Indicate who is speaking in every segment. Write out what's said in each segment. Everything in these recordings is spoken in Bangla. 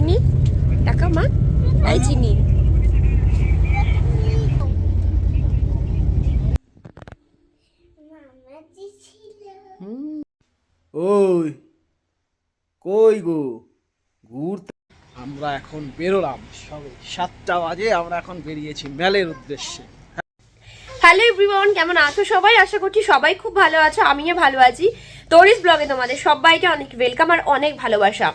Speaker 1: চিনি টাকা মা এই চিনি।
Speaker 2: ওই কই গো? ঘুরতে আমরা এখন বেরোলাম। সবে সাতটা বাজে আমরা এখন বেরিয়েছি মেলের উদ্দেশ্যে।
Speaker 1: হ্যালো এভরিওয়ান কেমন আছো সবাই? আশা করছি সবাই খুব ভালো আছো আমিও ভালো আছি। তোরিস ব্লগে তোমাদের সবাইকে অনেক ওয়েলকাম আর অনেক ভালোবাসা।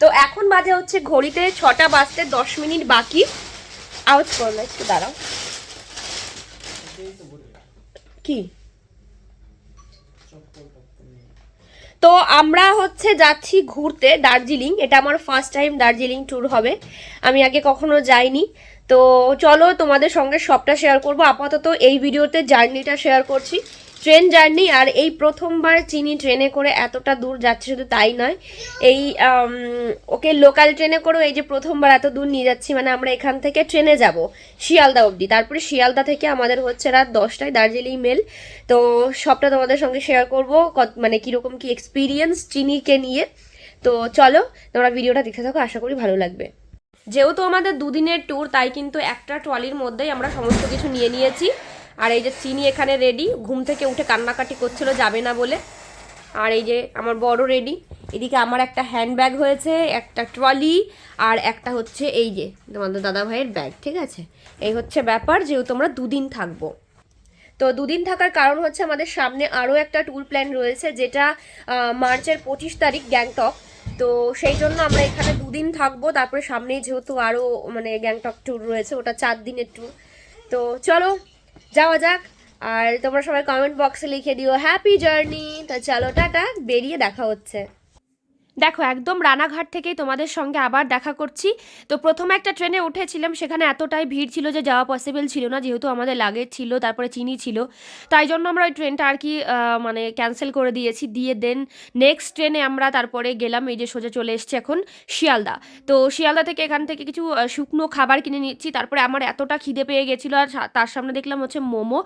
Speaker 1: তো এখন বাজে হচ্ছে ঘড়িতে ছটা বাজতে দশ মিনিট বাকি। আউট করল, একটু দাঁড়াও। কি? তো আমরা হচ্ছে যাচ্ছি ঘুরতে দার্জিলিং। এটা আমার ফার্স্ট টাইম দার্জিলিং ট্যুর হবে। আমি আগে কখনো যাইনি। তো চলো তোমাদের সঙ্গে সবটা শেয়ার করব। আপাতত এই ভিডিওতে জার্নিটা শেয়ার করছি। ট্রেন জার্নি আর এই প্রথমবার চিনি ট্রেনে করে এতটা দূর যাচ্ছে শুধু তাই নয়। এই ওকে লোকাল ট্রেনে করেও এই যে প্রথমবার এত দূর নিয়ে যাচ্ছি মানে আমরা এখান থেকে ট্রেনে যাব, শিয়ালদা অবধি। তারপরে শিয়ালদা থেকে আমাদের হচ্ছে রাত দশটায় দার্জিলিং মেল। তো সবটা তোমাদের সঙ্গে শেয়ার করব মানে কীরকম কি এক্সপিরিয়েন্স চিনিকে নিয়ে। তো চলো, তোমরা ভিডিওটা দেখে থাকো, আশা করি ভালো লাগবে। যেহেতু আমাদের দুদিনের ট্যুর তাই কিন্তু একটা ট্রলির মধ্যেই আমরা সমস্ত কিছু নিয়ে নিয়েছি। আর এই যে চিনি এখানে রেডি ঘুম থেকে উঠে কান্নাকাটি করছিল, যাবে না বলে। আর এই যে আমার বড় রেডি এদিকে আমার একটা হ্যান্ডব্যাগ হয়েছে, একটা ট্রলি আর একটা হচ্ছে এই যে তোমাদের দাদা ভাইয়ের ব্যাগ ঠিক আছে? এই হচ্ছে ব্যাপার, যেহেতু আমরা দুদিন থাকব। তো দুদিন থাকার কারণ হচ্ছে আমাদের সামনে আরও একটা ট্যুর প্ল্যান রয়েছে, যেটা মার্চের পঁচিশ তারিখ গ্যাংটক। তো সেই জন্য আমরা এখানে দুদিন থাকব, তারপরে সামনেই যেহেতু আরও মানে গ্যাংটক ট্যুর রয়েছে, ওটা চার দিনের ট্যুর তো চলো যাওয়া যাক, আর তোমরা সবাই কমেন্ট বক্সে লিখে দিও হ্যাপি জার্নি তো চলো, টাটা, বেরিয়ে দেখা হচ্ছে। দেখো, একদম রানাঘাট থেকেই তোমাদের সঙ্গে আবার দেখা করছি। তো প্রথমে একটা ট্রেনে উঠেছিলাম, সেখানে এতটাই ভিড় ছিল যে যাওয়া পসিবল ছিল না, যেহেতু আমাদের লাগেজ ছিল, তারপরে চিনি ছিল। তাই জন্য আমরা ওই ট্রেনটা আর কি মানে ক্যান্সেল করে দিয়েছি, দিয়ে দেন নেক্সট ট্রেনে আমরা তারপরে গেলাম, এই যে সোজা চলে এসছে এখন শিয়ালদা। তো শিয়ালদা থেকে এখান থেকে কিছু শুকনো খাবার কিনে নিচ্ছি, তারপরে আমার এতটা খিদে পেয়ে গেছিল, আর তার সামনে দেখলাম হচ্ছে মোমো।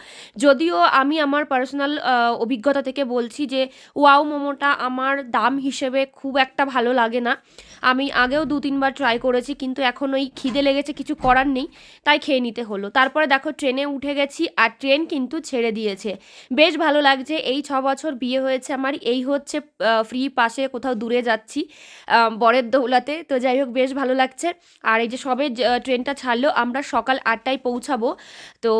Speaker 1: যদিও আমি আমার পার্সোনাল অভিজ্ঞতা থেকে বলছি যে ওয়াও মোমোটা আমার দাম হিসেবে খুব একটা ভালো লাগে না। আমি আগেও দু তিনবার ট্রাই করেছি, কিন্তু এখন ওই খিদে লেগেছে, কিছু করার নেই, তাই খেয়ে নিতে হলো। তারপরে দেখো, ট্রেনে উঠে গেছি আর ট্রেন কিন্তু ছেড়ে দিয়েছে। বেশ ভালো লাগছে, এই ছ বছর বিয়ে হয়েছে আমার, এই হচ্ছে ফ্রি পাশে কোথাও দূরে যাচ্ছি বরের দৌলাতে। তো যাই হোক, বেশ ভালো লাগছে। আর এই যে সবে ট্রেনটা ছাড়লো, আমরা সকাল আটটায় পৌঁছাবো। তো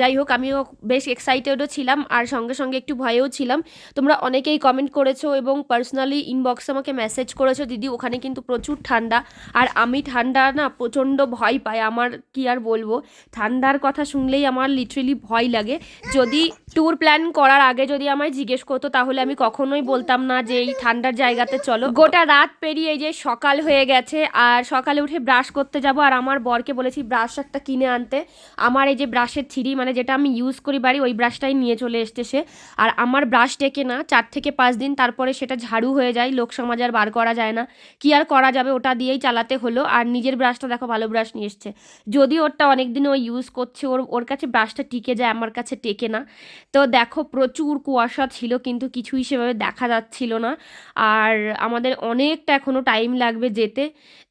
Speaker 1: যাই হোক, আমিও বেশ এক্সাইটেডও ছিলাম, আর সঙ্গে সঙ্গে একটু ভয়েও ছিলাম। তোমরা অনেকেই কমেন্ট করেছ এবং পার্সোনালি ইনবক্সে আমাকে মেসেজ করেছ, দিদি, ওখানে কিন্তু প্রচুর ঠান্ডা। আর আমি ঠান্ডা না প্রচণ্ড ভয় পাই, আমার কি আর বলব? ঠান্ডার কথা শুনলেই আমার লিটারেলি ভয় লাগে। যদি ট্যুর প্ল্যান করার আগে যদি আমায় জিজ্ঞেস করতো, তাহলে আমি কখনোই বলতাম না যে এই ঠান্ডার জায়গাতে চলো। গোটা রাত পেরিয়ে যে সকাল হয়ে গেছে, আর সকালে উঠে ব্রাশ করতে যাব, আর আমার বরকে বলেছি ব্রাশ একটা কিনে আনতে। আমার এই যে ব্রাশের থ্রি মানে যেটা আমি ইউজ করি বাড়ি, ওই ব্রাশটাই নিয়ে চলে এসছে সে। আর আমার ব্রাশ টেকে না, চার থেকে পাঁচ দিন তারপরে সেটা ঝাড়ু হয়ে যায় লোক সমাজ আর বার করা যায় না। কি আর করা যাবে? ওটা দিয়েই চালাতে হলো। আর নিজের ব্রাশটা দেখো, ভালো ব্রাশ নিয়ে এসছে। যদি ওরটা অনেক দিন ও ইউজ করছে, ওর ওর কাছে ব্রাশটা টিকে যায়, আমার কাছে টেকে না। তো দেখো, প্রচুর কুয়াশা ছিল, কিন্তু কিছুই সেভাবে দেখা যাচ্ছিল না। আর আমাদের অনেকটা এখনও টাইম লাগবে যেতে।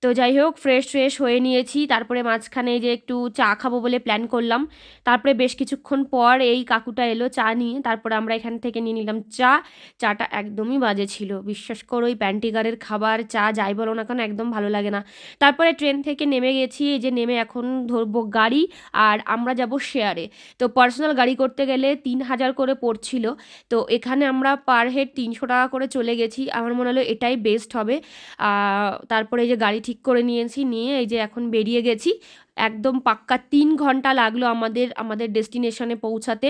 Speaker 1: তো যাই হোক ফ্রেশ ফ্রেশ হয়ে নিয়েছি। তারপরে মাঝখানে যে একটু চা খাব বলে প্ল্যান করলাম। তারপরে বেশ কিছুক্ষণ পর এই কাকুটা এলো চা নিয়ে। তারপরে আমরা এখান থেকে নিয়ে নিলাম চা। চাটা একদমই বাজে ছিল, বিশ্বাস করো, ওই প্যান্টিগারের খাবার, চা যাই বলো না কেন একদম ভালো লাগে না। তারপরে ট্রেন থেকে নেমে গেছি, এই যে নেমে এখন ধরবো গাড়ি আর আমরা যাব শেয়ারে তো পার্সোনাল গাড়ি করতে গেলে তিন হাজার করে পড়ছিল। তো এখানে আমরা পার হেড তিনশো টাকা করে চলে গেছি। আমার মনে হলো এটাই বেস্ট হবে। তারপরে এই যে গাড়ি ঠিক করে নিয়েছি, নিয়ে এই যে এখন বেরিয়ে গেছি। একদম পাক্কা তিন ঘণ্টা লাগল আমাদের আমাদের ডেস্টিনেশনে পৌঁছাতে।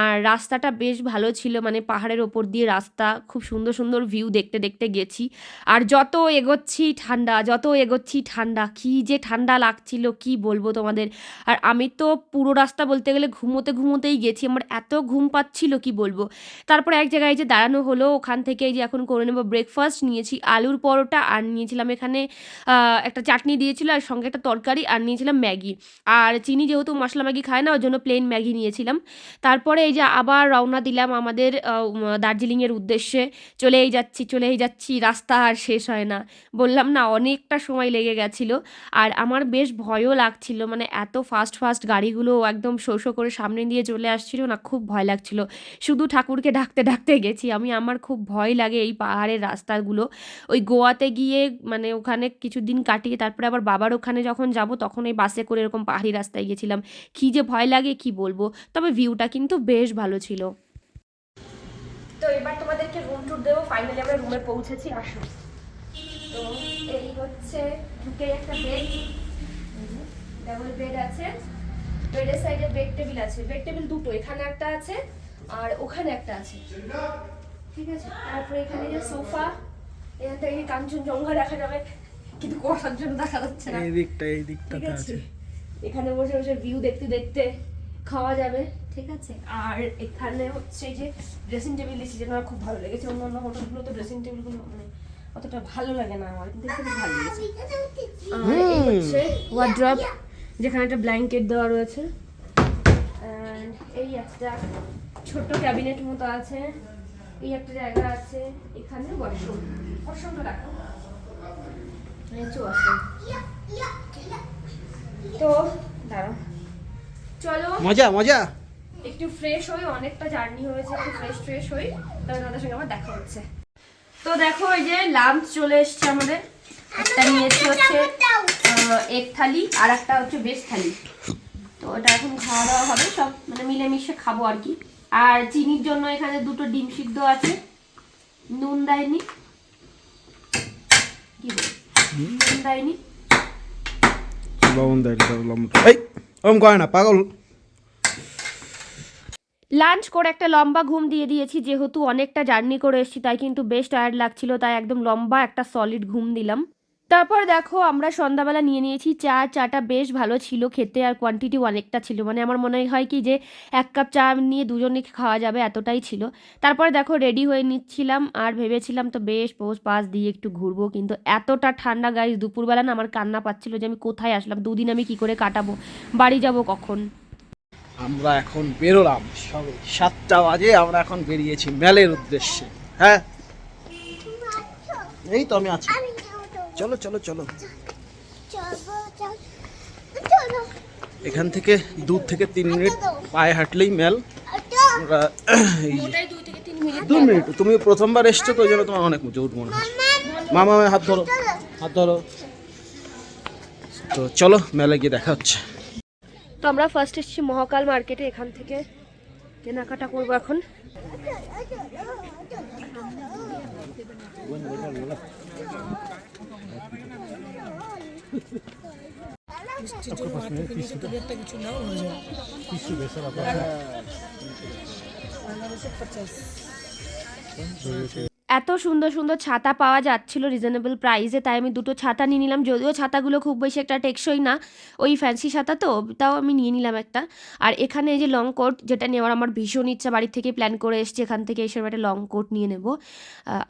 Speaker 1: আর রাস্তাটা বেশ ভালো ছিল মানে পাহাড়ের ওপর দিয়ে রাস্তা, খুব সুন্দর সুন্দর ভিউ দেখতে দেখতে গেছি। আর যত এগোচ্ছি ঠান্ডা, যত এগোচ্ছি ঠান্ডা, কি যে ঠান্ডা লাগছিল, কি বলব তোমাদের? আর আমি তো পুরো রাস্তা বলতে গেলে ঘুমোতে ঘুমোতেই গেছি, আমার এত ঘুম পাচ্ছিল, কি বলব? তারপরে এক জায়গায় যে দাঁড়ানো হলো, ওখান থেকে যে এখন করে নেব ব্রেকফাস্ট নিয়েছি আলুর পরোটা, আর নিয়েছিলাম এখানে একটা চাটনি দিয়েছিল, আর সঙ্গে একটা তরকারি, আর নিয়েছিলাম ম্যাগি। আর চিনি যেহেতু মশলা ম্যাগি খায় না ওর জন্য প্লেন ম্যাগি নিয়েছিলাম। তারপরে এই যে আবার রওনা দিলাম আমাদের দার্জিলিংয়ের উদ্দেশ্যে। চলেই যাচ্ছি চলেই যাচ্ছি, রাস্তা আর শেষ হয় না। বললাম না, অনেকটা সময় লেগে গেছিল। আর আমার বেশ ভয়ও লাগছিল মানে এত ফাস্ট ফাস্ট গাড়িগুলো একদম শো শো করে সামনে দিয়ে চলে আসছিল না, খুব ভয় লাগছিল। শুধু ঠাকুরকে ডাকতে ডাকতে গেছি। আমি, আমার খুব ভয় লাগে এই পাহাড়ের রাস্তাগুলো। ওই গোয়াতে গিয়ে মানে ওখানে কিছুদিন কাটিয়ে, তারপরে আবার বাবার ওখানে যখন যাব, তখন এই বাসে করে এরকম পাহাড়ি রাস্তায় গেছিলাম কী যে ভয় লাগে, কি বলব? তবে ভিউটা কিন্তু বেশ ভালো ছিল। তো এবার তোমাদেরকে রুম টুর দেবো। ফাইনালি আমরা রুমে পৌঁছেছি, আসো। তো এই হচ্ছে ঢুকে একটা বেড ডাবল বেড আছে। বেডের সাইডে বেড টেবিল আছে। বেড টেবিল দুটো, এখানে একটা আছে আর ওখানে একটা আছে। ঠিক আছে? তারপরে এখানে যে সোফা এখান থেকে কাঞ্চনজঙ্ঘা দেখা যাবে। কিন্তু কুয়াশার জন্য দেখা যাচ্ছে না।
Speaker 2: এই দিকটা এই
Speaker 1: ঠিক আছে? এখানে বসে বসে ভিউ দেখতে দেখতে খাওয়া যাবে ঠিক আছে? আর এখানে হচ্ছে যে ড্রেসিং টেবিল দিয়েছি যেটা আমার খুব ভালো লেগেছে। অন্য অন্য হোটেলগুলো তো ড্রেসিং টেবিলগুলো মানে অতটা ভালো লাগে না আমার কিন্তু খুব ভালো লেগেছে। হচ্ছে ওয়ার্ড্রপ যেখানে একটা ব্ল্যাঙ্কেট দেওয়া রয়েছে। এই একটা ছোট্ট ক্যাবিনেট মতো আছে। এই একটা জায়গা আছে। এখানে ওয়াশরুম ওয়াশরুমটা রাখো হচ্ছে ওয়াশরুম তো দাঁড়াও। চলো
Speaker 2: মজা মজা।
Speaker 1: একটু ফ্রেশ হই অনেকটা জার্নি হয়েছে একটু ফ্রেশ ফ্রেশ হই। তবে তোমাদের সঙ্গে আমার দেখা হচ্ছে। তো দেখো এই যে লাঞ্চ চলে এসছে আমাদের। একটা নিয়েছি হচ্ছে এক থালি আর একটা হচ্ছে বেশ থালি। তো ওটা এখন খাওয়া দাওয়া হবে সব মানে মিলেমিশে খাব আর কি। আর চিনির জন্য এখানে দুটো ডিম সিদ্ধ আছে। নুন দেয়নি। কি বল? নুন দেয়নি
Speaker 2: লবণ এই ওরম করে না পাগল
Speaker 1: লাঞ্চ করে একটা লম্বা ঘুম দিয়ে দিয়েছি যেহেতু অনেকটা জার্নি করে এসেছি তাই কিন্তু বেশ টায়ার্ড লাগছিল তাই একদম লম্বা একটা সলিড ঘুম দিলাম। তারপর দেখো আমরা সন্ধ্যাবেলা নিয়ে নিয়েছি চা। চাটা বেশ ভালো ছিল খেতে আর কোয়ান্টিটি অনেকটা ছিল। মানে আমার মনে হয় কি যে এক কাপ চা নিয়ে দুজনে খাওয়া যাবে এতটাই ছিল। তারপর দেখো রেডি হয়ে নিচ্ছিলাম আর ভেবেছিলাম তো বেশ পোষ পাশ দিয়ে একটু ঘুরবো। কিন্তু এতটা ঠান্ডা গাইজ দুপুরবেলা না আমার কান্না পাচ্ছিল যে আমি কোথায় আসলাম দুদিন আমি কি করে কাটাবো বাড়ি যাব কখন?
Speaker 2: আমরা এখন বেরোলাম সবে সাতটা বাজে আমরা এখন বেরিয়েছি মেলের উদ্দেশ্যে। হ্যাঁ? এই তো আমি আছি। চলো চলো চলো। এখান থেকে দু থেকে তিন মিনিট পায়ে হাঁটলেই মেল। আমরা এই দু মিনিট তুমি প্রথমবার এসছো তো, ওই জন্য তোমার অনেক জোর মনে মামা মামা, হাত ধরো হাত ধরো। তো চলো, মেলে গিয়ে দেখা হচ্ছে।
Speaker 1: তো আমরা ফার্স্ট এসেছি মহাকাল মার্কেটে, এখান থেকে কেনাকাটা করব এখন।
Speaker 3: গাছের জন্য মাটি পেলে যে তোদের একটা কিছু নাও হয়ে যায় কিছু বেসার আপনার হ্যাঁ। বাংলাদেশে পঞ্চাশ।
Speaker 1: এত সুন্দর সুন্দর ছাতা পাওয়া যাচ্ছিল রিজনেবল প্রাইসে তাই আমি দুটো ছাতা নিয়ে নিলাম। যদিও ছাতাগুলো খুব বেশি একটা টেকসই না, ওই ফ্যান্সি ছাতা তো, তাও আমি নিয়ে নিলাম একটা। আর এখানে এই যে লং কোট যেটা নেওয়ার আমার ভীষণ ইচ্ছা বাড়ি থেকে প্ল্যান করে এসেছি, এখান থেকে এসে একটা লং কোট নিয়ে নেব।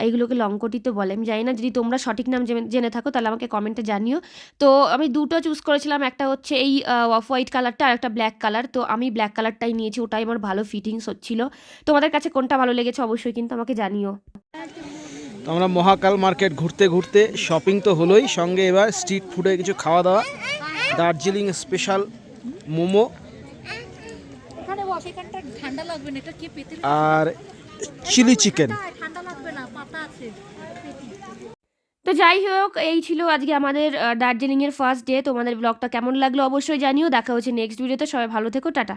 Speaker 1: এইগুলোকে লং কোটই তো বলে। আমি জানি না, যদি তোমরা সঠিক নাম জেনে থাকো, তাহলে আমাকে কমেন্টে জানিও। তো আমি দুটো চুজ করেছিলাম, একটা হচ্ছে এই অফ হোয়াইট কালারটা আর একটা ব্ল্যাক কালার তো আমি ব্ল্যাক কালারটাই নিয়েছি, ওটাই আমার ভালো ফিটিংস হচ্ছিল। তোমাদের কাছে কোনটা ভালো লেগেছে অবশ্যই কিন্তু আমাকে জানিও।
Speaker 2: তো আমরা মহাকাল মার্কেট ঘুরতে ঘুরতে শপিং তো হলোই সঙ্গে এবার স্ট্রিট ফুডে কিছু খাওয়া দাওয়া দার্জিলিং স্পেশাল মোমো।
Speaker 3: এখানে বস এখানটা ঠান্ডা লাগবে না এটা কি পেতে
Speaker 2: আর চিলি চিকেন
Speaker 3: ঠান্ডা লাগবে না পাতা আছে।
Speaker 1: তো যাই হোক এই ছিল আজকে আমাদের দার্জিলিংয়ের ফার্স্ট ডে তোমাদের ব্লগটা কেমন লাগল অবশ্যই জানিও। দেখা হচ্ছে নেক্সট ভিডিওতে সবাই ভালো থেকো টাটা।